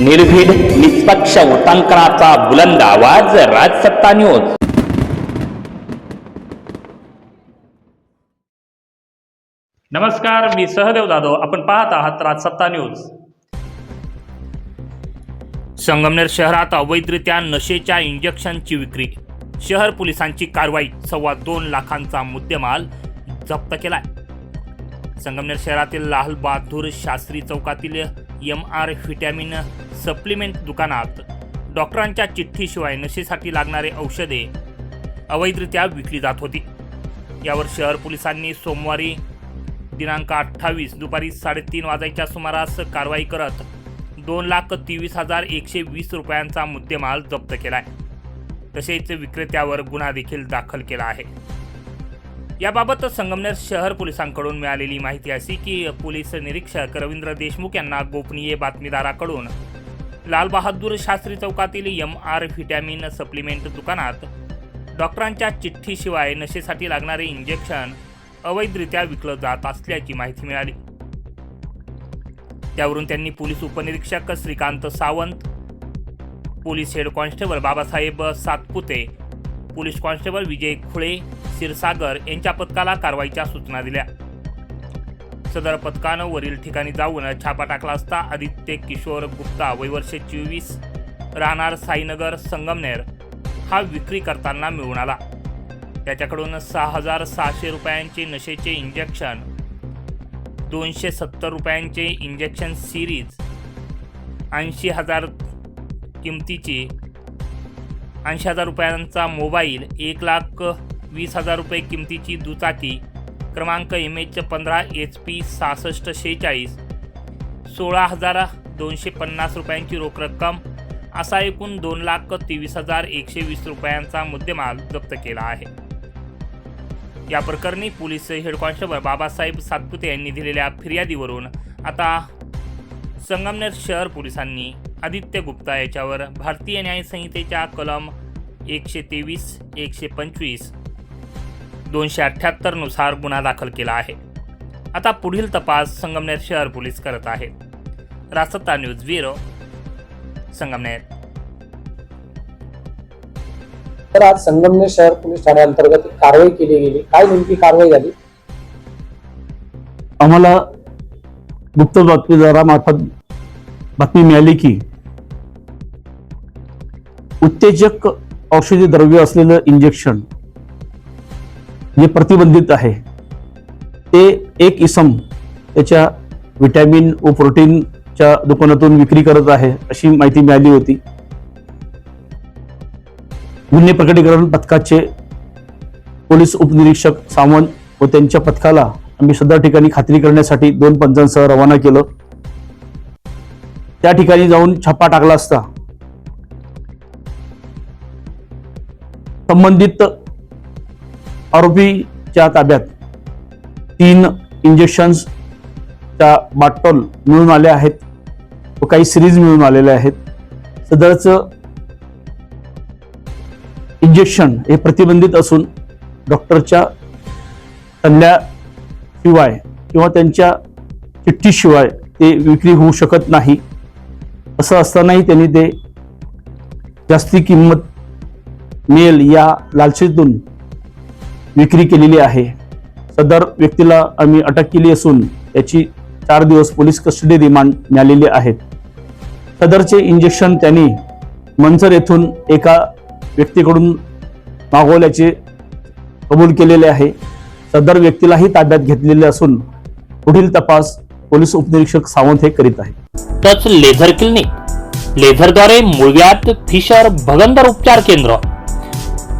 निर्भीड निष्पक्ष उटांकनाचा बुलंद आवाज राजसत्ता न्यूज. नमस्कार मी सहदेव जाधव. आपण पाहत आहात राजसत्ता न्यूज. संगमनेर शहरात अवैधरित्या नशेच्या इंजेक्शनची विक्री. शहर पोलिसांची कारवाई सव्वा दोन लाखांचा मुद्देमाल जप्त केलाय. संगमनेर शहरातील लाल बहादूर शास्त्री चौकातील एम आर व्हिटॅमिन सप्लिमेंट दुकानात डॉक्टरांच्या चिठ्ठीशिवाय नशेसाठी लागणारे औषधे अवैधरित्या विकली जात होती. यावर शहर पोलिसांनी सोमवारी दिनांक अठ्ठावीस दुपारी साडेतीन वाजायच्या सुमारास कारवाई करत दोन लाख तेवीस हजार एकशे वीस रुपयांचा मुद्देमाल जप्त केला आहे तसेच विक्रेत्यावर गुन्हा देखील दाखल केला आहे. याबाबत संगमनेर शहर पोलिसांकडून मिळालेली माहिती अशी की पोलीस निरीक्षक रवींद्र देशमुख यांना गोपनीय बातमीदाराकडून. लालबहादूर शास्त्री चौकातील एम आर व्हिटॅमिन सप्लिमेंट दुकानात डॉक्टरांच्या चिठ्ठीशिवाय नशेसाठी लागणारे इंजेक्शन अवैधरित्या विकलं जात असल्याची माहिती मिळाली. त्यावरून त्यांनी पोलीस उपनिरीक्षक Shrikant Sawant police head constable Babasaheb Satpute police constable Vijay Khule Kshirsagar यांच्या पथकाला कारवाईच्या सूचना दिल्या. सदर पथकानं वरील ठिकाणी जाऊन छापा टाकला असता आदित्य किशोर गुप्ता वयवर्ष चोवीस राहणार साईनगर संगमनेर हा विक्री करताना मिळून आला. त्याच्याकडून सहा हजार सहाशे रुपयांचे नशेचे इंजेक्शन दोनशे सत्तर रुपयांचे इंजेक्शन सिरीज ऐंशी हजार किमतीची ऐंशी हजार रुपयांचा मोबाईल एक लाख वीस हजार रुपये किमतीची दुचाकी क्रमांक एम एच पंधरा एच पी सहासष्ट शेहेचाळीस सोळा हजार दोनशे पन्नास रुपयांची रोख रक्कम असा एकूण दोन लाख तेवीस हजार एकशे वीस रुपयांचा मुद्देमाल जप्त केला आहे. या प्रकरणी police head constable Babasaheb Satpute यांनी दिलेल्या फिर्यादीवरून आता संगमनेर शहर पोलिसांनी आदित्य गुप्ता याच्यावर भारतीय न्याय संहितेच्या कलम एकशे तेवीस एकशे पंचवीस दोनशे अठ्ठ्याहत्तरनुसार गुन्हा दाखल केला आहे. आता पुढील तपास संगमनेर शहर पोलीस करत आहेत रासत्ता न्यूज ब्युरो संगमनेर. तर आज संगमनेर शहर पोलीस ठाण्याअंतर्गत कारवाई केली गेली. काय नेमकी कारवाई झाली? आम्हाला गुप्त बातमीदारामार्फत बातमी मिळाली की उत्तेजक औषधी द्रव्य असलेलं इंजेक्शन जे प्रतिबंधित आहे ते एक इसम त्याच्या विटॅमिन व प्रोटीनच्या दुकानातून विक्री करत आहे अशी माहिती मिळाली होती. गुन्हे प्रकटीकरण पथकाचे पोलीस उपनिरीक्षक सावंत व त्यांच्या पथकाला आम्ही सदर ठिकाणी खात्री करण्यासाठी दोन पंचांसह रवाना केलं. त्या ठिकाणी जाऊन छापा टाकला असता संबंधित आरोपीच्या ताब्यात तीन इंजेक्शन्सच्या बाटल मिळून आल्या आहेत. व काही सिरीज मिळून आलेल्या आहेत. सदरचं इंजेक्शन हे प्रतिबंधित असून डॉक्टरच्या सल्ल्याशिवाय किंवा त्यांच्या चिठ्ठीशिवाय ते विक्री होऊ शकत नाही. असं असतानाही त्यांनी ते जास्ती किंमत मेल या लालसेतून विक्री केलेली आहे. सदर व्यक्तीला आम्ही अटक केली असून त्याची चार दिवस पोलीस कस्टडी रिमांड मिळालेली आहेत सदरचे इंजेक्शन त्यांनी मंचर येथून एका व्यक्तीकडून मागवल्याचे कबूल केलेले आहे. सदर व्यक्तीलाही ताब्यात घेतलेले असून पुढील तपास पोलीस उपनिरीक्षक सावंत हे करीत आहेत. Touch laser clinic. लेझरद्वारे मुळव्यात फिशर भगंदर उपचार केंद्र.